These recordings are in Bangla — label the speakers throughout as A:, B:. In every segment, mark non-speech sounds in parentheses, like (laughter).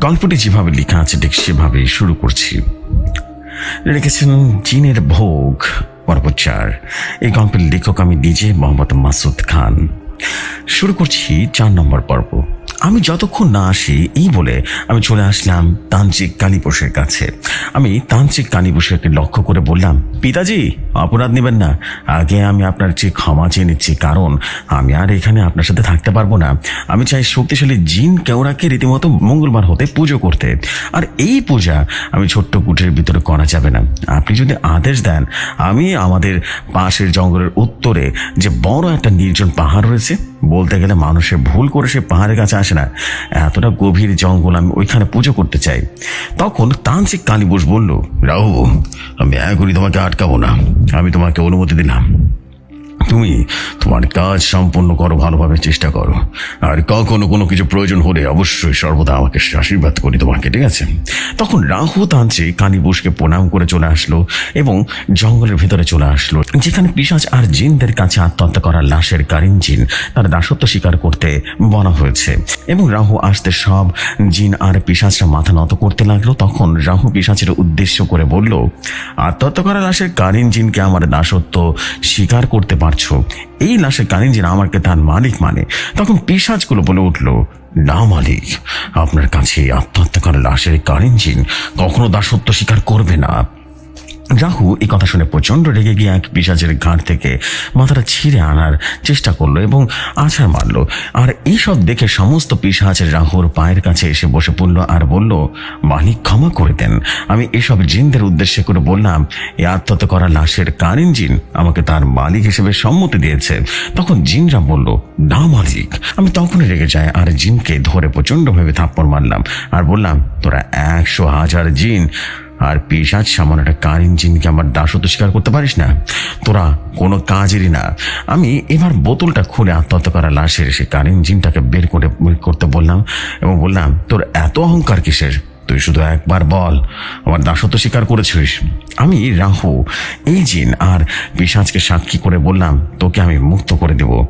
A: গল্পটি যেভাবে লেখা আছে, ঠিক সেভাবে শুরু করছি। লিখেছেন চীনের ভোগ পর্ব চার এই গল্পের লেখক আমি নিজে, মোহাম্মদ মাসুদ খান। শুরু করছি চার নম্বর পর্ব। আমি যতক্ষণ না আসি, এই বলে আমি চলে আসলাম তান্ত্রিক কালীপোষের কাছে। আমি তান্ত্রিক কালীপোষকে লক্ষ্য করে বললাম, পিতাজি, অপরাধ নেবেন না। আগে আমি আপনার চেয়ে ক্ষমা চেয়ে নিচ্ছি, কারণ আমি আর এখানে আপনার সাথে থাকতে পারব না। আমি চাই শক্তিশালী জিন কেওড়াকে রীতিমতো মঙ্গলবার হতে পুজো করতে। আর এই পূজা আমি ছোট্ট কুটির ভিতরে করা যাবে না। আপনি যদি আদেশ দেন, আমি আমাদের পাশের জঙ্গলের উত্তরে যে বড় একটা নির্জন পাহাড় রয়েছে, বলতে গেলে মানুষের ভুল করে সে পাহাড়ের কাছে আসে না। এতটা গভীর জঙ্গল আমি ওইখানে পুজো করতে চাই। তখন তান্ত্রিক কালীবোস বলল রাহু আমি এখনই তোমাকে আটকাবো না। আমি তোমাকে অনুমতি দিলাম। তুমি তোমার কাজ সম্পন্ন করো, ভালোভাবে চেষ্টা করো। আর কখনো কোনো কিছু প্রয়োজন হলে অবশ্যই সর্বদা আমাকে আশীর্বাদ করি তোমাকে, ঠিক আছে? তখন রাহু তান্ত্রিক কালীবোসকে প্রণাম করে চলে আসলো এবং জঙ্গলের ভেতরে চলে আসলো, যেখানে পিসাজ আর জিনদের কাছে আত্মহত্যা করা লাশের কারিন জিন তার দাসত্ব স্বীকার করতে বলা হয়েছে এবং রাহু আসতে সব জিন আর পিসাজরা মাথা নত করতে লাগল। তখন রাহু পিসাচের উদ্দেশ্য করে বলল, আত্মহত্যা করা লাশের কারিন জিনকে আমার দাসত্ব স্বীকার করতে পারছ এই কানে যেন আমাকে তার মালিক মানে। তখন পিসাজগুলো বলে উঠল, না, মালিক, আপনার কাছে আত্মহত্যা করা লাশের কারিন জিন কখনো দাসত্ব স্বীকার করবে না। রাহু এই কথা শুনে প্রচণ্ড রেগে গিয়ে এক পিসাচের ঘাট থেকে মাথাটা ছিঁড়ে আনার চেষ্টা করল এবং আছাড় মারলো। আর এইসব দেখে সমস্ত পিসাচের রাহুর পায়ের কাছে এসে বসে পড়ল আর বলল, মালিক, ক্ষমা করে দেন। আমি এসব জিনদের উদ্দেশ্যে করে বললাম, এই আত্মহত্যা করা লাশের কারিন জিন আমাকে তার মালিক হিসেবে সম্মতি দিয়েছে। তখন জিনরা বলল, না মালিক। আমি তখনই রেগে যাই আর জিনকে ধরে প্রচন্ডভাবে থাপ্পড় মারলাম আর বললাম, তোরা একশো হাজার জিন আর পিসাজ সামান্য একটা কার ইঞ্জিনকে আমার দাসত্ব স্বীকার করতে পারিস না? তোরা কোনো কাজেরই না। আমি এবার বোতলটা খুলে আত্মহত্যা করা লাশের সে কার ইঞ্জিনটাকে বের করে করতে বললাম এবং বললাম, তোর এত অহংকার কিসের? তুই শুধু একবার বল, আমার দাসত্ব স্বীকার করেছিস। আমি রাহু, এই জিন আর পিসাজকে সাক্ষী করে বললাম, তোকে আমি মুক্ত করে দেবো।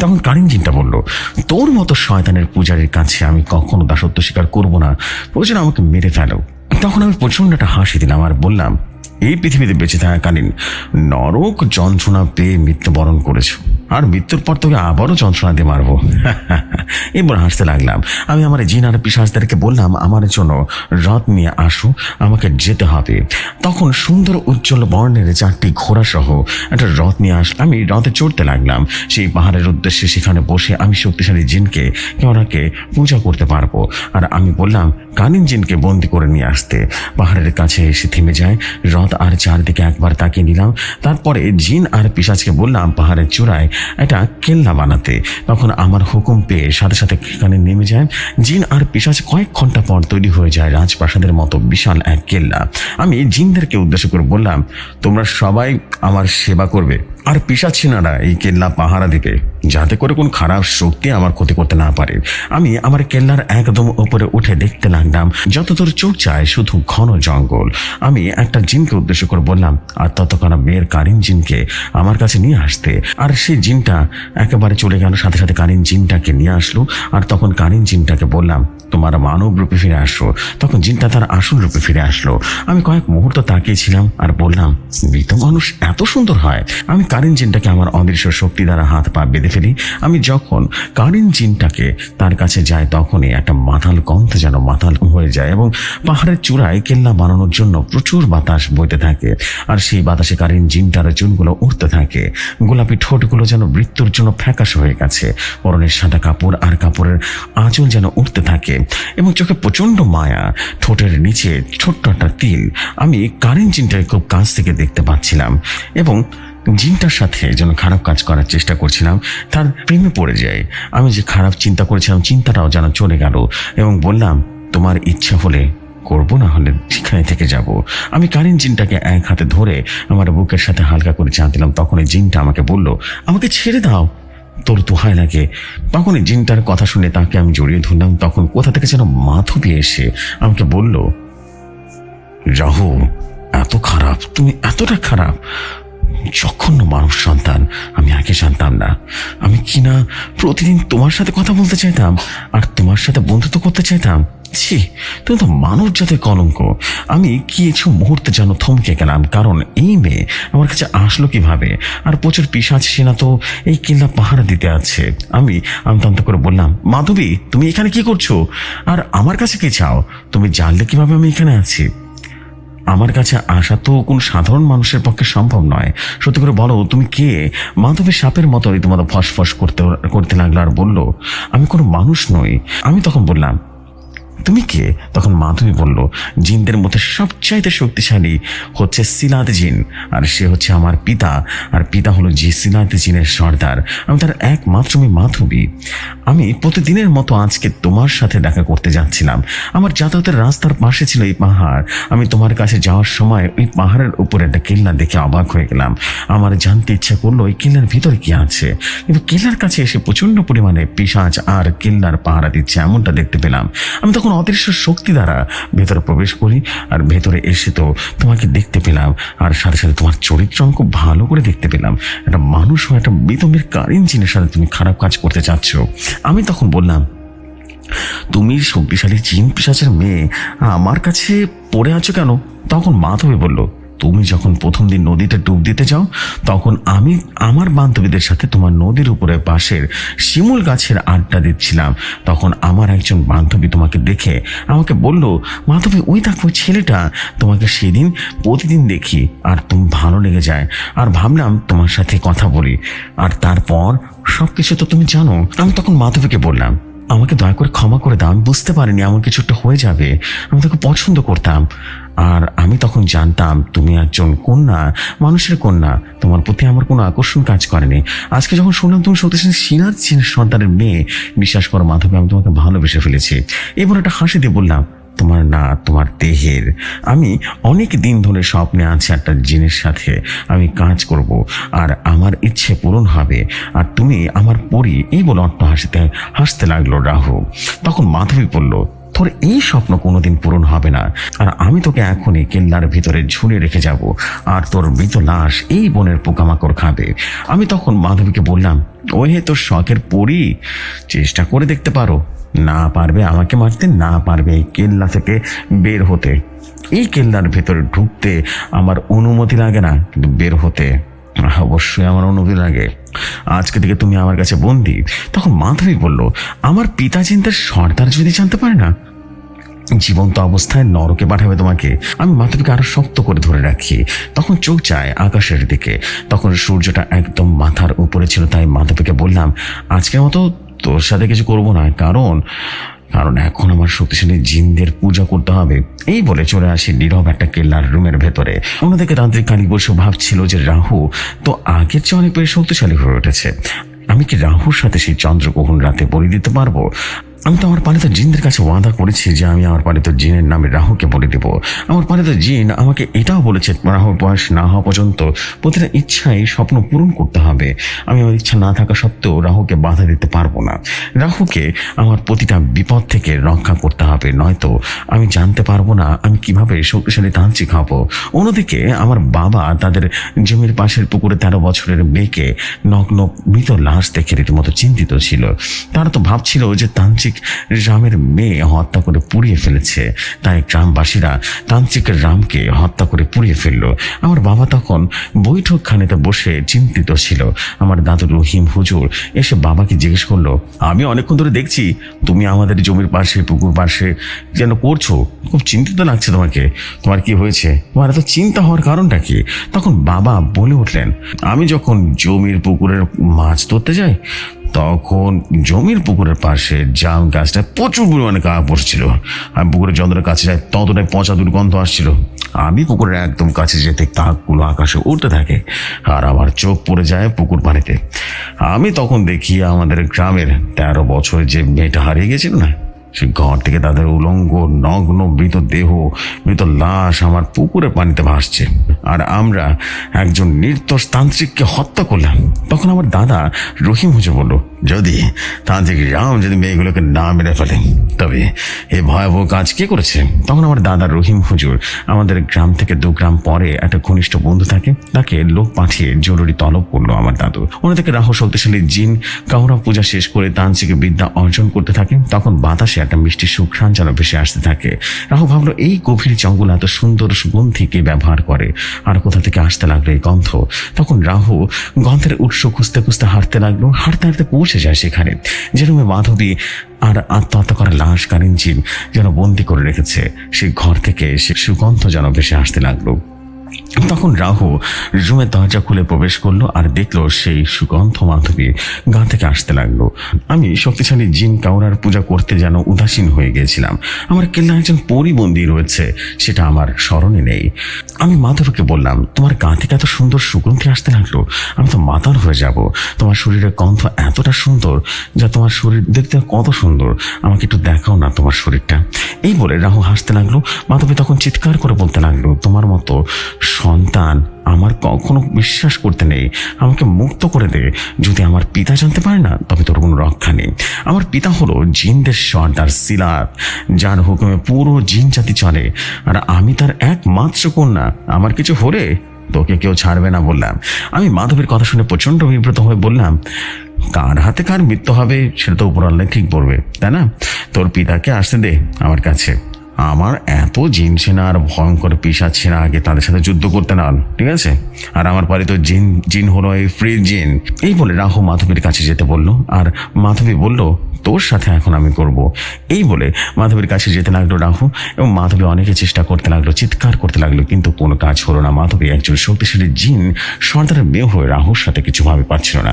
A: তখন কারিন জিনটা বলল, তোর মতো শয়তানের পূজারীর কাছে আমি কখনো দাসত্ব স্বীকার করব না। প্রয়োজন আমাকে মেরে ফেলো। তখন আমি প্রচণ্ড একটা হাসি দিলাম আর বললাম এই পৃথিবীতে বেঁচে থাকাকালীন নরক যন্ত্রণা পেয়ে মৃত্যুবরণ করেছ। আর মৃত্যুর পর তোকে আবারও যন্ত্রণা দিয়ে মারবো। (laughs) এবার হাসতে লাগলাম। আমি আমার জিন আর পিসাজদেরকে বললাম, আমার জন্য রথ নিয়ে আসো, আমাকে যেতে হবে। তখন সুন্দর উজ্জ্বল বর্ণের চারটি ঘোড়া সহ একটা রথ নিয়ে আস আমি রথে চড়তে লাগলাম। সেই পাহাড়ের উদ্দেশ্যে সেখানে বসে আমি শক্তিশালী জিনকে ওনাকে পূজা করতে পারব। আর আমি বললাম, কানিন জিনকে বন্দি করে নিয়ে আসতে। পাহাড়ের কাছে এসে থেমে যায়, রথ আর চারদিকে একবার তাকিয়ে নিলাম। তারপরে জিন আর পিসাজকে বললাম, পাহাড়ের চূড়ায় একটা কেল্লা বানাতে। তখন আমার হুকুম পেয়ে সাথে সাথে সেখানে নেমে যায়। জিন আর পিসাজ কয়েক ঘণ্টা পর তৈরি হয়ে যায় রাজপ্রাসাদের মতো বিশাল এক কেল্লা। আমি জিনদেরকে উদ্দেশ্য করে বললাম, তোমরা সবাই আমার সেবা করবে। আর পিসাচিনারা এই কেল্লা পাহারা দিবে যাতে করে কোন খারাপ শক্তি আমার ক্ষতি করতে না পারে। আমি আমার কেল্লার একদম উপরে উঠে দেখতে লাগলাম, যতদূর চোখ চায় শুধু ঘন জঙ্গল। আমি একটা জিনকে উদ্দেশ্য করে বললাম, আর ততক্ষণ মেয়ের কারিন জিনকে আমার কাছে নিয়ে আসতে। আর সেই জিনটা একেবারে চলে গেল, সাথে সাথে কারিন জিনটাকে নিয়ে আসলো। আর তখন কারিন জিনটাকে বললাম, তোমার মানব রূপে ফিরে আসো। তখন জিনটা তার আসল রূপে ফিরে আসলো। আমি কয়েক মুহূর্ত তাকিয়েছিলাম আর বললাম, মৃত মানুষ এত সুন্দর হয়। আমি কারিন জিনটাকে আমার অদৃশ্য শক্তি দ্বারা হাত পা বেঁধে ফেলি। আমি যখন কারিন জিনটাকে তার কাছে যাই, তখনই একটা মাথাল গন্ধ যেন মাথাল হয়ে যায় এবং পাহাড়ের চূড়ায় কেল্লা বানানোর জন্য প্রচুর বাতাস বইতে থাকে। আর সেই বাতাসে কারিন জিনটার চুনগুলো উঠতে থাকে। গোলাপি ঠোঁটগুলো যেন মৃত্যুর জন্য ফ্যাকাশ হয়ে গেছে। পরনের সাদা কাপড় আর কাপড়ের আঁচল যেন উঠতে থাকে এবং চোখে প্রচণ্ড মায়া। ঠোঁটের নিচে ছোট্ট একটা তিল আমি কারেন জিনটাকে খুব কাছ থেকে দেখতে পাচ্ছিলাম এবং জিনটার সাথে যেন খারাপ কাজ করার চেষ্টা করছিলাম, তার প্রেমে পড়ে যায়। আমি যে খারাপ চিন্তা করেছিলাম, চিন্তাটাও যেন চলে গেল এবং বললাম, তোমার ইচ্ছা হলে করব, না হলে সেখানে থেকে যাব। আমি কারেন জিনটাকে এক হাতে ধরে আমার বুকের সাথে হালকা করে চাঁ দিলাম। তখন এই জিনটা আমাকে বলল, আমাকে ছেড়ে দাও। তোর দোহাই লাগে। তখন এই জিনটার কথা শুনে তাকে আমি জড়িয়ে ধরলাম। তখন কোথা থেকে যেন মাধবী এসে আমাকে বলল, রাহু, এত খারাপ, তুমি এতটা খারাপ। জঘন্য মানুষ সন্তান। আমি আগে জানতাম না। আমি কিনা প্রতিদিন তোমার সাথে কথা বলতে চাইতাম? আর তোমার সাথে বন্ধুত্ব করতে চাইতাম? ছি, তুমি তো মানব জাতের কলঙ্ক। আমি কিছু মুহূর্তে যেন থমকে গেলাম, কারণ এই মেয়ে আমার কাছে আসলো কীভাবে? আর প্রচুর পিসাচ সেনা তো এই কিল্লা পাহারা দিতে আছে। আমি আমতান্ত করে বললাম, মাধবী, তুমি এখানে কি করছ? আর আমার কাছে কি চাও? তুমি জানলে কীভাবে আমি এখানে আছি? আমার কাছে আসা তো কোনো সাধারণ মানুষের পক্ষে সম্ভব নয়। সত্যি করে বলো, তুমি কে? মাধবী সাপের মতো রীতিমতো ফসফস করতে করতে লাগল আর বলল, আমি কোনো মানুষ নই। আমি তখন বললাম তুমি কে? তখন মাধবী বলল, জিনদের মধ্যে সবচাইতে শক্তিশালী হচ্ছে সিলাদ জিন, আর সে হচ্ছে আমার পিতা, আর পিতা হলো জি সিলাদ জিনের সর্দার। আমি তার একমাত্র আমি মাধবী। আমি প্রতিদিনের মতো আজকে তোমার সাথে দেখা করতে যাচ্ছিলাম। আমার যাতায়াতের রাস্তার পাশে ছিল এই পাহাড়। আমি তোমার কাছে যাওয়ার সময় ওই পাহাড়ের উপরে একটা কেল্লা দেখে অবাক হয়ে গেলাম। আমার জানতে ইচ্ছা করল ওই কেল্লার ভিতরে কি আছে? কিন্তু কেল্লার কাছে এসে প্রচণ্ড পরিমাণে পিসাজ আর কেল্লার পাহারা দিচ্ছে, এমনটা দেখতে পেলাম। আমি তখন অদৃশ্য শক্তি দ্বারা ভেতরে প্রবেশ করি আর ভেতরে এসে তো তোমাকে দেখতে পেলাম আর সাথে সাথে তোমার চরিত্র অঙ্ক খুব ভালো করে দেখতে পেলাম। একটা মানুষ ও একটা বেতমের কারীন চিনের সাথে তুমি খারাপ কাজ করতে চাচ্ছ। আমি তখন বললাম, তুমি শক্তিশালী জিন পিসাচের মেয়ে, আমার কাছে পড়ে আছো কেন? তখন মাধবী বলল তুমি যখন প্রথম দিন নদীতে ডুব দিতে যাও তখন আমি আমার বান্ধবীদের সাথে তোমার নদীর উপরে পাশের শিমুল গাছের আড্ডা দিচ্ছিলাম। তখন আমার একজন বান্ধবী তোমাকে দেখে আমাকে বলল, মাধবী, ওই দেখো ছেলেটা, তোমাকে সেদিন প্রতিদিন দেখি, আর তুমি ভালো লেগে যায়। আর ভাবলাম তোমার সাথে কথা বলি। আর তারপর সব কিছু তো তুমি জানো। আমি তখন মাধবীকে বললাম আমাকে দয়া করে ক্ষমা করে দাও। আমি বুঝতে পারিনি এমন কিছু একটা হয়ে যাবে। আমি তোকে পছন্দ করতাম। আর আমি তখন জানতাম, তুমি একজন কন্যা, মানুষের কন্যা। তোমার প্রতি আমার কোনো আকর্ষণ কাজ করেনি। আজকে যখন শুনলাম তুমি সত্যি সিনার সন্তানের মেয়ে, বিশ্বাস করো মাধবে, আমি তোমাকে ভালোবেসে ফেলেছি। এবার একটা হাসি দিয়ে বললাম তোমার না, তোমার দেহের। আমি অনেক দিন ধরে স্বপ্নে আছি একটা জিনের সাথে। আমি কাজ করব, আর আমার ইচ্ছে পূরণ হবে। আর তুমি আমার পরি, এই বলে অট্ট হাসিতে হাসতে লাগল রাহু। তখন মাধবী বলল তোর এই স্বপ্ন কোনোদিন পূরণ হবে না। আর আমি তোকে এখনই কেল্লার ভিতরে ঝুলে রেখে যাব, আর তোর মৃত লাশ এই বনের পোকামাকড় খাবে। আমি তখন মাধবীকে বললাম ওই হে তোর শখের পরি, চেষ্টা করে দেখতে পারো। না পারবে আমাকে মারতে, না পারবে এই কেল্লা থেকে বের হতে। এই কেল্লার ভেতরে ঢুকতে আমার অনুমতি লাগে না কিন্তু বের হতে। অবশ্যই আমার অনুমতি লাগে। আজকে থেকে তুমি আমার কাছে বন্দি। তখন মাধবী বলল, আমার পিতা চিন্তার সর্দার যদি জানতে পারে না জীবন্ত অবস্থায় নরকে পাঠাবে তোমাকে। আমি মাধবীকে আরও শক্ত করে ধরে রাখি। তখন চোখ যায় আকাশের দিকে। তখন সূর্যটা একদম মাথার উপরে ছিল, তাই মাধবীকে বললাম, আজকের মতো তোর সাথে কিছু করব না। কারণ কারণ এখন আমার শক্তিশালী জিনদের পূজা করতে হবে। এই বলে চলে আসি নীরব একটা কেল্লার রুমের ভেতরে। অন্যদিকে তান্ত্রিক কালী বসু ভাবছিল যে রাহু তো আগের চেয়ে অনেক বেশি শক্তিশালী হয়ে উঠেছে। আমি কি রাহুর সাথে সেই চন্দ্রগ্রহণ রাতে বলি দিতে পারব? আমি তো আমার পালিত জিনদের কাছে ওয়াদা করেছি যে আমি আমার পালিত জিনের নামে রাহুকে বলে দেব। আমার পালিত জিন আমাকে এটাও বলেছে, রাহুর বয়স না হওয়া পর্যন্ত প্রতিটা ইচ্ছাই স্বপ্ন পূরণ করতে হবে। আমি আমার ইচ্ছা না থাকা সত্ত্বেও রাহুকে বাধা দিতে পারব না। রাহুকে আমার প্রতিটা বিপদ থেকে রক্ষা করতে হবে, নয়তো আমি জানতে পারব না আমি কীভাবে শক্তিশালী তান্ত্রিক হব। অন্যদিকে আমার বাবা তাদের জমির পাশের পুকুরে তেরো বছরের মেয়েকে নগ্ন মৃত লাশ দেখে রীতিমতো চিন্তিত ছিল। তারা তো ভাবছিল যে তান্ত্রিক রামের মেয়ে হত্যা করে পুড়িয়ে ফেলেছে। তাই গ্রামবাসীরা তান্ত্রিক রামকে হত্যা করে পুড়িয়ে ফেলল। আমার বাবা তখন বৈঠকখানেতে বসে চিন্তিত ছিল। আমার দাদু রহিম হুজুর এসে বাবাকে জিজ্ঞেস করল, আমি অনেকক্ষণ ধরে দেখছি তুমি আমাদের জমির পাশে, পুকুর পাশে যেন করছ। খুব চিন্তিত লাগছে তোমাকে। তোমার কি হয়েছে? তোমার এত চিন্তা হওয়ার কারণটা কি? তখন বাবা বলে উঠলেন, আমি যখন জমির পুকুরের মাছ ধরতে যাই তখন জমির পুকুরের পাশে জাম গাছটা প্রচুর পরিমাণে কাকা পড়ছিল। আমি পুকুরের যন্ত্রের কাছে যাই ততটাই পচা দুর্গন্ধ আসছিল। আমি পুকুরের একদম কাছে যেতে কাকগুলো আকাশে উঠতে থাকে আর আমার চোখ পড়ে যায় পুকুর পানিতে। আমি তখন দেখি আমাদের গ্রামের তেরো বছরের যে মেয়েটা হারিয়ে গেছিল না সে ঘর থেকে তাদের উলঙ্গ, নগ্ন, মৃত দেহ, মৃত লাশ আমার পুকুরে পানিতে ভাসছে। আর আমরা একজন নির্দোষ তান্ত্রিককে হত্যা করলাম। তখন আমার দাদা রহিম হুজুর বলল, যদি তান্ত্রিক রাম যদি মেয়েগুলোকে না মেরে ফেলে, তবে এই ভয়াবহ কাজ কে করেছে? তখন আমার দাদা রহিম হুজুর আমাদের গ্রাম থেকে দু গ্রাম পরে একটা ঘনিষ্ঠ বন্ধু থাকে, তাকে লোক পাঠিয়ে জরুরি তলব করল আমার দাদু। অন্যদিকে রাহু, শক্তিশালী জিন কাউরা পূজা শেষ করে তান্ত্রিক বিদ্যা অর্জন করতে থাকে। তখন বাতাসে একটা মিষ্টি সুঘ্রাণ যেন ভেসে আসতে থাকে। রাহু ভাবলো, এই গভীর জঙ্গল এত সুন্দর সুগন্ধি কে ব্যবহার করে? আর কোথা থেকে আসতে লাগল এই গন্ধ? তখন রাহু গন্ধের উৎস খুঁজতে খুঁজতে হাঁটতে লাগল। হাঁটতে হাঁটতে পৌঁছে যায় সেখানে। যে রুমে মাধবী আর আত্মহত্যা করা লাশ কারিঞ্চিন যেন বন্দি করে রেখেছে সেই ঘর থেকে সে সুগন্ধ যেন ভেসে আসতে লাগল। তখন রাহু রুমের দরজা খুলে প্রবেশ করল আর দেখল সেই সুগন্ধ মাধবী গা থেকে আসতে লাগল। আমি শক্তিশালী জিন কাউরার পূজা করতে যেন উদাসীন হয়ে গিয়েছিলাম আমার কেল্লা একজন পরিবন্দী রয়েছে, সেটা আমার স্মরণে নেই। আমি মাধবকে বললাম, তোমার গা থেকে এত সুন্দর সুগন্ধি আসতে লাগল। আমি তো মাতাল হয়ে যাব। তোমার শরীরের গন্ধ এতটা সুন্দর যা তোমার শরীর দেখতে কত সুন্দর। আমাকে একটু দেখাও না তোমার শরীরটা। এই বলে রাহু হাসতে লাগল। মাধবী তখন চিৎকার করে বলতে লাগল, তোমার মতো সন্তান আমার কখনো বিশ্বাস করতে নেই, আমাকে মুক্ত করে দে। যদি আমার পিতা জানতে পারে না, তবে তোর কোনো রক্ষা নেই। আমার পিতা হলো জিনদের সর্দার সিলাত, যার হুকুমে পুরো জিন জাতি চলে। আর আমি তার একমাত্র কন্যা, আমার কিছু হলে তোকে কেউ ছাড়বে না বললাম। আমি মাধবীর কথা শুনে প্রচণ্ড বিব্রত হয়ে বললাম, কার হাতে কার মৃত্যু হবে, সেটা তো উপর ঠিক পড়বে তাই না? তোর পিতাকে আসতে দে আমার কাছে। আমার এত জিন সেনা আর ভয়ঙ্কর পিসাচ সেনা আগে তাদের সাথে যুদ্ধ করতে না, ঠিক আছে? আর আমার পরে তো জিন জিন হলো এই ফ্রি জিন। এই বলে রাহু মাধবীর কাছে যেতে বলল, আর মাধবী বলল, তোর সাথে এখন আমি করব। এই বলে মাধবীর কাছে যেতে লাগল রাহু, এবং মাধবী অনেকে চেষ্টা করতে লাগল, চিৎকার করতে লাগল, কিন্তু কোনো কাজ হলো না। মাধবী একজন শক্তিশালী জিন সর্দারের মেয়ে হয়ে রাহুর সাথে কিছুভাবে পাচ্ছিল না।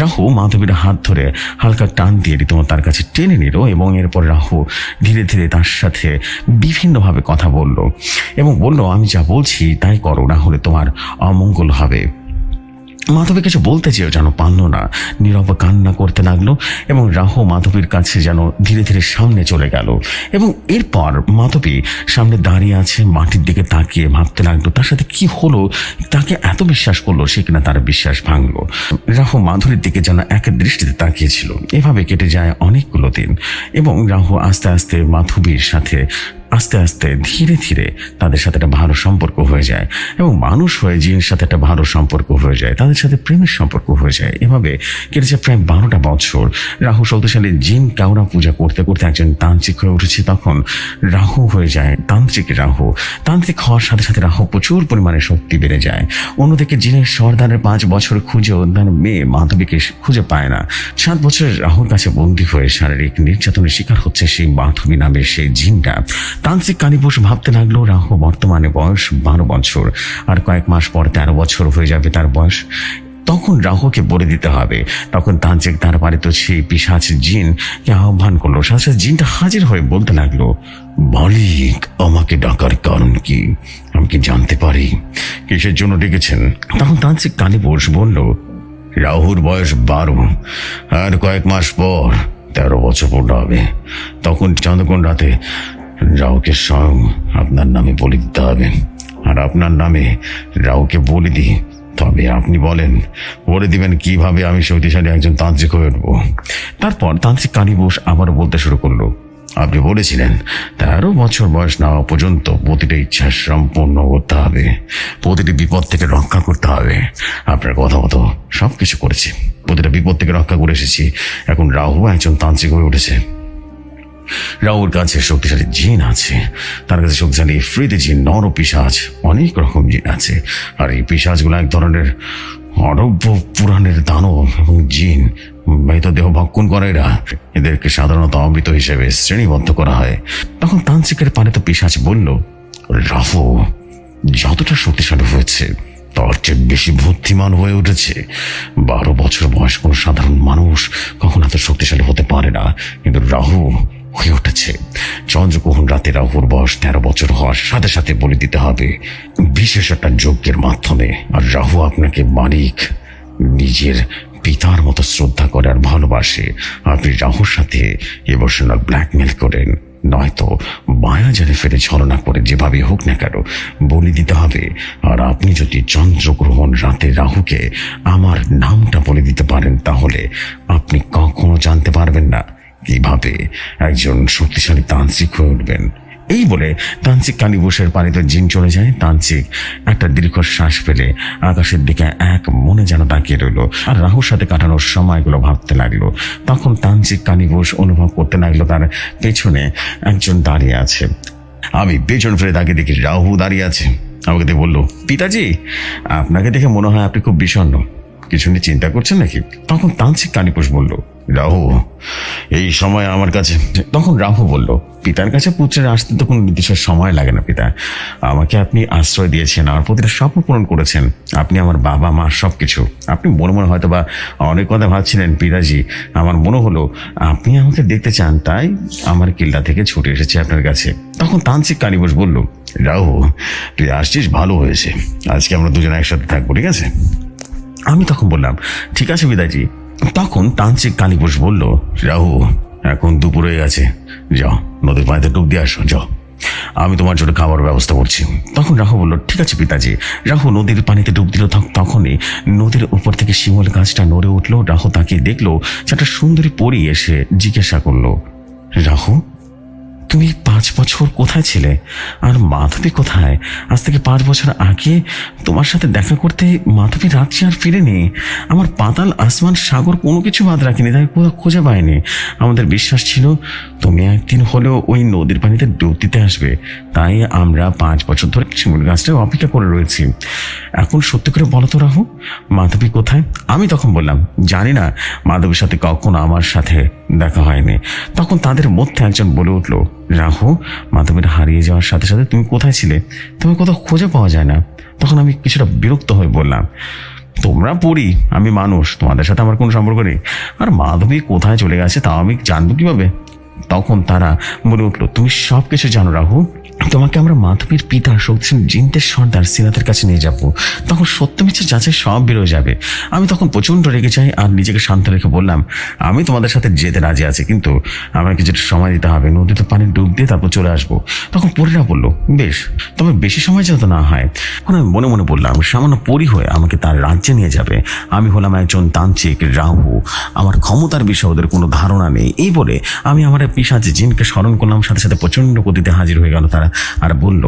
A: রাহু মাধবীর হাত ধরে হালকা টান দিয়ে রীতিমতো তার কাছে টেনে নিল, এবং এরপর রাহু ধীরে ধীরে তার সাথে বিভিন্নভাবে কথা বলল এবং বলল, আমি যা বলছি তাই করো, না হলে তোমার অমঙ্গল হবে। মাধবী কিছু বলতে চেয়েও যেন পারল না, নীরব কান্না করতে লাগল এবং রাহু মাধবীর কাছে যেন ধীরে ধীরে সামনে চলে গেল এবং এরপর মাধবী সামনে দাঁড়িয়ে আছে, মাটির দিকে তাকিয়ে ভাবতে লাগল, তার সাথে কি হলো? তাকে এত বিশ্বাস করল সে কিনা তার বিশ্বাস ভাঙলো? রাহু মাধুরীর দিকে যেন এক দৃষ্টিতে তাকিয়েছিল। এভাবে কেটে যায় অনেকগুলো দিন এবং রাহু আস্তে আস্তে মাধবীর সাথে আস্তে আস্তে ধীরে ধীরে তাদের সাথে একটা ভালো সম্পর্ক হয়ে যায় এবং মানুষ হয়ে জিনের সাথে একটা ভালো সম্পর্ক হয়ে যায়, তাদের সাথে প্রেমের সম্পর্ক হয়ে যায়। এভাবে কেটেছে প্রায় বারোটা বছর। রাহু শক্তিশালী জিন কাউরা পূজা করতে করতে একজন তান্ত্রিক হয়ে উঠেছে। তখন রাহু হয়ে যায়, তান্ত্রিক রাহু। তান্ত্রিক হওয়ার সাথে সাথে রাহু প্রচুর পরিমাণে শক্তি বেড়ে যায়। অন্যদিকে জিনের সর্দারের পাঁচ বছর খুঁজেও তার মেয়ে মাধবীকে খুঁজে পায় না। সাত বছরের রাহুর কাছে বন্দী হয়ে শারীরিক নির্যাতনের শিকার হচ্ছে সেই মাধবী নামের সেই জিনটা। তান্ত্রিক কালীবোস ভাবতে লাগল, রাহু বর্তমানে বয়স বারো বছর, আর কয়েক মাস পর তেরো বছর হয়ে যাবে তার বয়স। তখন রাহুকে বলে দিতে হবে। তখন তান্ত্রিক তার বাড়িতে সেই পিসাচ জিনকে আহ্বান করল। সাথে জিনটা হাজির হয়ে বলতে লাগল, মালিক, আমাকে ডাকার কারণ কি? আমি কি জানতে পারি? কিসের জন্য ডেকেছেন? তখন তান্ত্রিক কালীবোস বলল, রাহুর বয়স বারো, আর কয়েক মাস পর তেরো বছর পূর্ণ হবে। তখন চন্দ্রকোণ রাতে রাহুকে স্বয়ং আপনার নামে বলে দিতে হবে। আর আপনার নামে রাহুকে বলে দিই। তবে আপনি বলেন, বলে দিবেন কীভাবে আমি শক্তিশালী একজন তান্ত্রিক হয়ে উঠবো। তারপর তান্ত্রিক কালী বোস আবার বলতে শুরু করল। আপনি বলেছিলেন, তেরো বছর বয়স না পর্যন্ত প্রতিটা ইচ্ছা সম্পূর্ণ করতে হবে। প্রতিটি বিপদ থেকে রক্ষা করতে হবে। আপনার কথা মতো সব কিছু করেছি। প্রতিটা বিপদ থেকে রক্ষা করে এসেছি। এখন রাহু একজন তান্ত্রিক হয়ে উঠেছে। রাহুর কাছে শক্তিশালী জিন আছে। তার কাছে শক্তিশালী ফ্রিতে জিন নর পিসাজ অনেক রকম জিন আছে। আর এই পিসাজগুলো এক ধরনের অরব্য পুরাণের দানব এবং জিন। মৃত দেহ ভক্ষণ করে এরা। এদেরকে সাধারণত অমৃত হিসেবে শ্রেণীবদ্ধ করা হয়। তখন তান্ত্রিকের পানে তো পিসাজ বলল রাফু যতটা শক্তিশালী হয়েছে, তার চেয়ে বেশি বুদ্ধিমান হয়ে উঠেছে। বারো বছর বয়স কোনো সাধারণ মানুষ কখন এত শক্তিশালী হতে পারে না। কিন্তু রাহু হয়ে উঠেছে। চন্দ্রগ্রহণ রাতে রাহুর বয়স তেরো বছর হওয়ার সাথে সাথে বলে দিতে হবে, বিশেষ একটা যজ্ঞের মাধ্যমে। আর রাহু আপনাকে মালিক নিজের পিতার মতো শ্রদ্ধা করে আর ভালোবাসে। আপনি রাহুর সাথে ইমোশনাল ব্ল্যাকমেল করেন। নয়তো মায়াজারে ফেরে ছলনা করে যেভাবে হোক না কেন বলি দিতে হবে। আর আপনি যদি চন্দ্রগ্রহণ রাতে রাহুকে আমার নামটা বলে দিতে পারেন, তাহলে আপনি কখনো জানতে পারবেন না। কীভাবে একজন শক্তিশালী তান্ত্রিক হয়ে উঠবেন? এই বলে তান্ত্রিক কালীবসের পানিতে জিন চলে যায়। তান্ত্রিক একটা দীর্ঘ শ্বাস ফেলে আকাশের দিকে এক মনে যেন তাকিয়ে রইল। আর রাহুর সাথে কাটানোর সময়গুলো ভাবতে লাগল। তখন তান্ত্রিক কালীবোস অনুভব করতে লাগল তার পেছনে একজন দাঁড়িয়ে আছে। আমি পেছন ফিরে তাকে দেখি রাহু দাঁড়িয়ে আছে। আমাকে দিয়ে বলল, পিতাজি, আপনাকে দেখে মনে হয় আপনি খুব বিষণ্ণ। কিছু নিয়ে চিন্তা করছেন নাকি? তখন তান্ত্রিক কালীপোষ বলল রাহু, এই সময় আমার কাছে তখন রাহু বলল, পিতার কাছে পুত্রের আসতে তো কোনো নির্দিষ্ট সময় লাগে না, পিতা। আমাকে আপনি আশ্রয় দিয়েছেন, আমার প্রতিটা স্বপ্ন পূরণ করেছেন। আপনি আমার বাবা, মা সব কিছু আপনি মনে মনে হয়তো বা অনেক কথা ভাবছিলেন, পিতাজি। আমার মনে হলো, আপনি আমাকে দেখতে চান, তাই আমার কিল্লা থেকে ছুটে এসেছে আপনার কাছে। তখন তান্ত্রিক কালীবোস বলল, রাহু, তুই আসছিস, ভালো হয়েছে। আজকে আমরা দুজন একসাথে থাকব, ঠিক আছে? আমি তখন বললাম, ঠিক আছে বিদায়জি তখন তান্ত্রিক কালীপোষ বলল, রাহু, এখন দুপুরে গেছে। যাও, নদীর পানিতে ডুব দিয়ে আসো, যাও। আমি তোমার জন্য খাবার ব্যবস্থা করছি। তখন রাহু বলল, ঠিক আছে পিতাজি। রাহু নদীর পানিতে ডুব দিল তখ- তখনই নদীর উপর থেকে শিমল গাছটা নড়ে উঠল। রাহু তাকে দেখল, সেটা সুন্দরী পরী এসে জিজ্ঞাসা করল, রাহু তুমি পাঁচ বছর কোথায় ছিলে? আর মাধবী কোথায়? আজ থেকে পাঁচ বছর আগে তোমার সাথে দেখা করতে মাধবী রাত্রি আর ফিরেনি, আমার পাতাল, আসমান, সাগর কোনো কিছু বাদ রাখিনি, তাই কোথাও খুঁজে পাইনি। আমাদের বিশ্বাস ছিল তুমি একদিন হলেও ওই নদীর পানিতে ডুব দিতে আসবে। তাই আমরা পাঁচ বছর ধরে শিমুল গাছটা অপেক্ষা করে রয়েছি। এখন সত্যি করে বলো তো রাহু, মাধবী কোথায়? আমি তখন বললাম, জানি না, মাধবীর সাথে কখনো আমার সাথে দেখা হয়নি। তখন তাদের মধ্যে একজন বলে উঠল রাহু মাধবীর হারিয়ে যাওয়ার সাথে সাথে তুমি কোথায় ছিলে? তুমি কোথাও খুঁজে পাওয়া যায় না। তখন আমি কিছুটা বিরক্ত হয়ে বললাম, তোমরা পড়ি, আমি মানুষ, তোমাদের সাথে আমার কোনো সম্পর্ক নেই। আর মাধবী কোথায় চলে গেছে তাও আমি জানব কীভাবে? তখন তারা বলে উঠল, তুমি সব কিছু জানো রাহু তোমাকে আমরা মাধবীর পিতা শক্তিশালী জিন্তের সর্দার সিনাতের কাছে নিয়ে যাব। তখন সত্য মিথ্যে যাচাই সব বেরোয় যাবে। আমি তখন প্রচণ্ড রেগে যাই আর নিজেকে শান্ত রেখে বললাম, আমি তোমাদের সাথে যেতে রাজি আছি, কিন্তু আমাকে কিছুটা সময় দিতে হবে। নদীতে পানি ডুব দিয়ে তারপর চলে আসব। তখন পরীরা বলল, বেশ, তবে বেশি সময় যাতে না হয়। তখন আমি মনে মনে বললাম, সামান্য পরি হয়ে আমাকে তার রাজ্যে নিয়ে যাবে। আমি হলাম একজন তান্ত্রিক রাহু। আমার ক্ষমতার বিষয়ে ওদের কোনো ধারণা নেই। এই বলে আমি আমার পিসাজ জিনকে স্মরণ করলাম, সাথে সাথে প্রচণ্ড গতিতে হাজির হয়ে গেল তারা। আর বলল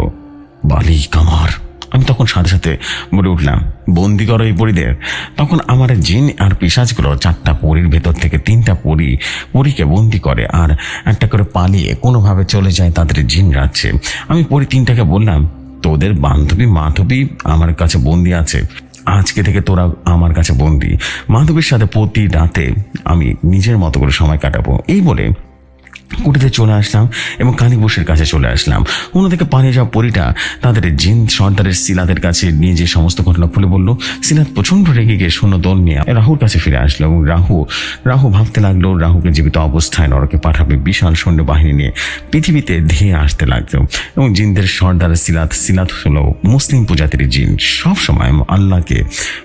A: বালি কামার আমি তখন সাথে সাথে বলে উঠলাম, বন্দি করো এই পরীদের। তখন আমার জিন আর পিসাজগুলো চারটা পরীর ভেতর থেকে তিনটা পরী, পরীকে বন্দি করে আর একটা করে পালিয়ে কোনোভাবে চলে যায় তাদের জিন রাজ্যে। আমি পরী তিনটাকে বললাম, তোদের বান্ধবী মাধবী আমার কাছে বন্দি আছে। আজকে থেকে তোরা আমার কাছে বন্দি। মাধবীর সাথে প্রতি রাতে আমি নিজের মতো করে সময় কাটাবো। এই বলে কুটিতে চলে আসলাম এবং কালীবসের কাছে চলে আসলাম। অন্যদিকে পানিয়ে যাওয়া পরিটা তাদের জিন সর্দারের সিলাদের কাছে নিয়ে যে সমস্ত ঘটনা খুলে বলল, সিলাদ প্রচণ্ড রেগে গিয়ে শূন্য দল নিয়ে রাহুর কাছে ফিরে আসলো এবং রাহু রাহু ভাবতে লাগল রাহুকে জীবিত অবস্থায় নরকে পাঠাবে বিশাল সৈন্য বাহিনী নিয়ে পৃথিবীতে ধেয়ে আসতে লাগল এবং জিনদের সর্দার সিলাত সিলাত হলো মুসলিম প্রজাতির জিন। সব সময় আল্লাহকে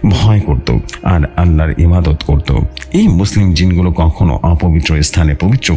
A: ভয় করত আর আল্লাহর ইমাদত করত। এই মুসলিম জিনগুলো কখনো অপবিত্র স্থানে পবিত্র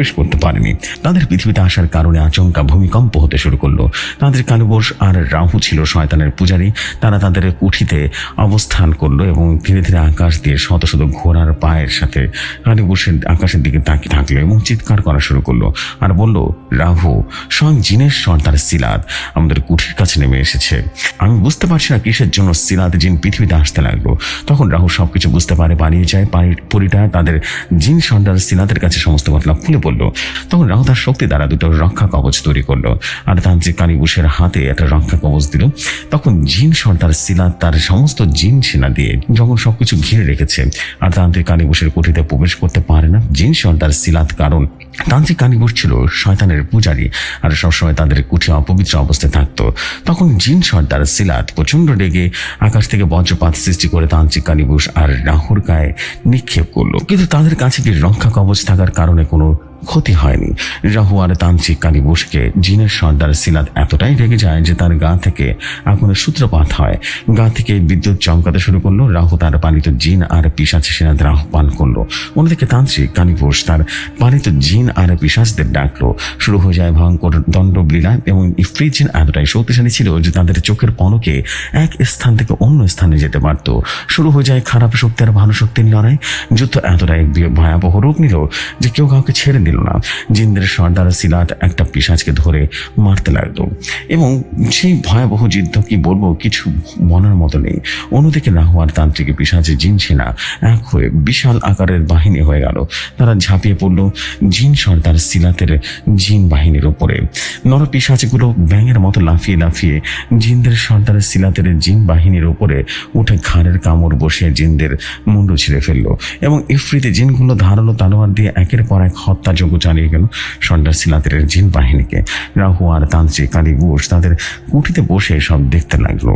A: প্রবেশ করতে পারেনি। তাদের পৃথিবীতে আসার কারণে আচমকা ভূমিকম্প হতে শুরু করল। তাদের কালুবর্ষ আর রাহু ছিল শয়তানের পূজারী। তারা তাদের কুঠিতে অবস্থান করল এবং ধীরে ধীরে আকাশ দিয়ে শত শত ঘোড়ার পায়ের সাথে কালীবর্ষের আকাশের দিকে তাকিয়ে থাকল এবং চিৎকার করা শুরু করল। আর বলল, রাহু, স্বয়ং জিনের সর্দার সিলাদ আমাদের কুঠির কাছে নেমে এসেছে। আমি বুঝতে পারছি না কিসের জন্য সিলাদ জিন পৃথিবীতে আসতে লাগল। তখন রাহু সবকিছু বুঝতে পারে পালিয়ে যায় পরিটা তাদের জিন সর্দার সিলাদের কাছে সমস্ত ঘটনা খুলে পড়ল তখন তার শক্তি দ্বারা দুটো রক্ষা কবচ তৈরি করল। আর তান্ত্রিক কালীবুসের হাতে একটা রক্ষা কবচ দিল। তখন জিন সর্দার সিলাদ তার সমস্ত জিন সেনা দিয়ে যখন সবকিছু ঘিরে রেখেছে, আর তান্ত্রিক কালীবুসের কুঠিতে প্রবেশ করতে পারে না। জিন সর্দার সিলাদ কারণ, তান্ত্রিক কালীবুস ছিল শয়তানের পূজারী, আর সবসময় তাদের কুঠি অপবিত্র অবস্থায় থাকতো। তখন জিন সর্দার সিলাত প্রচণ্ড রেগে আকাশ থেকে বজ্রপাত সৃষ্টি করে তান্ত্রিক কালীবুস আর রাহুর গায়ে নিক্ষেপ করল। কিন্তু তাদের কাছে কি রক্ষা কবচ থাকার কারণে কোনো ক্ষতি হয়নি। রাহু আর তান্ত্রিক কালীবুসকে জিনের সর্দার সিলাত এতটাই রেগে যায় যে তার গা থেকে আগুনের সূত্রপাত হয়। গা থেকে বিদ্যুৎ চমকাতে শুরু করল, রাহু তার পালিত জিন আর পিসাচি সেনাদের পান করল। অন্যদিকে তান্ত্রিক কালীবুস তার পালিত জিন আর পিসাজদের ডাকলো। শুরু হয়ে যায় ভয়ঙ্কর দণ্ডলীলা এবং ইফরিত জিন এতটাই শক্তিশালী ছিল যে তাদের চোখের পলকে এক স্থান থেকে অন্য স্থানে যেতে পারত। শুরু হয়ে যায় খারাপ শক্তি আর ভালো শক্তির লড়াই। যুদ্ধ এতটাই ভয়াবহ রূপ নিল যে কেউ কাউকে ছেড়ে দিল না। জিনদের সর্দার সিলাট একটা পিসাজকে ধরে মারতে লাগল। এবং সেই ভয়াবহ যুদ্ধ কি বলব, কিছু মনের মতো নেই। অন্যদিকে রাহুয়ার তান্ত্রিক পিসাজে জিন সেনা এক হয়ে বিশাল আকারের বাহিনী হয়ে গেল। তারা ঝাঁপিয়ে পড়ল জিন সর্দার সিলাতের জিন বাহিনীর উপরে। নর পিসাজগুলো ব্যাঙের মতো লাফিয়ে লাফিয়ে জিনদের সর্দার সিলাতের জিন বাহিনীর উপরে উঠে ঘাড়ের কামড় বসে জিনদের মুন্ডু ছিঁড়ে ফেলল। এবং ইফরিতে জিনগুলো ধারালো তালোয়ার দিয়ে একের পর এক হত্যাযজ্ঞ চালিয়ে গেল সর্দার সিলাতের জিন বাহিনীকে। রাহু আর তান্ত্রিক কালী ঘোষ তাদের কুটিতে বসে সব দেখতে লাগল।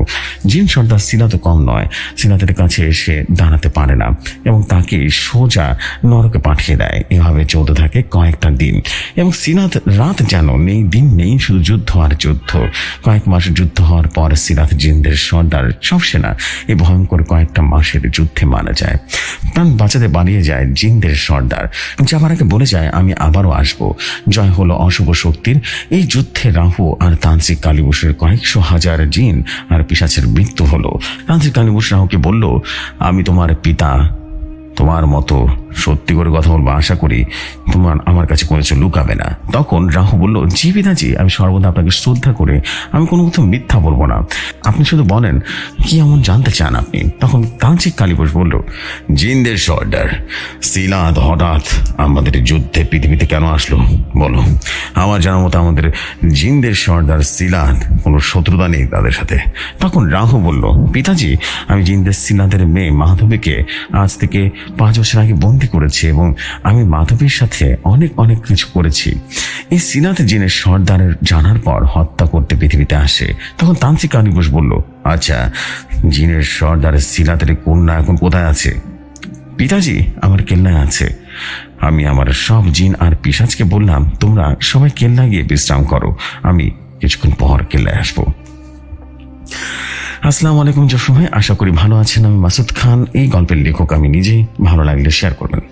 A: জিন সর্দার সিলা তো কম নয় সিলাতের কাছে এসে দাঁড়াতে পারে না এবং তাকে সোজা নরকে পাঠিয়ে দেয়। এভাবে চলতে থাকে কয়েকটা দিন এবং সিলাত রাত যেন নেই, দিন নেই, শুধু যুদ্ধ আর যুদ্ধ। কয়েক মাস যুদ্ধ হওয়ার পর সিলাত জিনদের সর্দার সব সেনা এই ভয়ঙ্কর কয়েকটা মাসের যুদ্ধে মারা যায়। প্রাণ বাঁচাতে বাড়িয়ে যায় জিনদের সর্দার আগে বলে যায়, আমি আবারও আসব। জয় হলো অশুভ শক্তির। এই যুদ্ধে রাহু আর তান্ত্রিক কালীবসের কয়েকশো হাজার জিন আর পিসাচের মৃত্যু হলো। তান্ত্রিক কালীবস রাহুকে বলল, আমি তোমার পিতা। তোমার মতো সত্যি করে কথা বলব, আশা করি তোমার আমার কাছে কোনো কিছু লুকাবে না। তখন রাহু বলল, জি পিতাজি, আমি সর্বদা আপনাকে শ্রদ্ধা করে, আমি কোনো কোথাও মিথ্যা বলব না। আপনি শুধু বলেন, কি এমন জানতে চান আপনি? তখন তান্ত্রিক কালীবোস বলল, জিনদের সর্দার সিলাদ হঠাৎ আমাদের যুদ্ধে পৃথিবীতে কেন আসলো? বলো। আমার জানার মতো আমাদের জিনদের সর্দার সিলাদ কোনো শত্রুতা নেই তাদের সাথে। তখন রাহু বলল, পিতাজি, আমি জিনদের সিলাদের মেয়ে মাধবীকে আজ থেকে পাঁচ বছর আগে বন্দি করেছি এবং আমি মাধবীর সাথে অনেক অনেক কিছু করেছি। এই সিলাত জিনের সর্দারের জানার পর হত্যা করতে পৃথিবীতে আসে। তখন তান্ত্রিক কালীবোস বলল আচ্ছা জিনের সর্দারের সিলাতের কন্যা এখন কোথায় আছে? পিতাজি, আমার কেল্লায় আছে। আমি আমার সব জিন আর পিসাজকে বললাম, তোমরা সবাই কেল্লা গিয়ে বিশ্রাম করো। আমি কিছুক্ষণ পর কেল্লায় আসব। আসসালামু আলাইকুম জসু ভাই, আশা করি ভালো আছেন। আমি মাসুদ খান, এই গল্পের লেখক আমি নিজেই। ভালো লাগলে শেয়ার করবেন।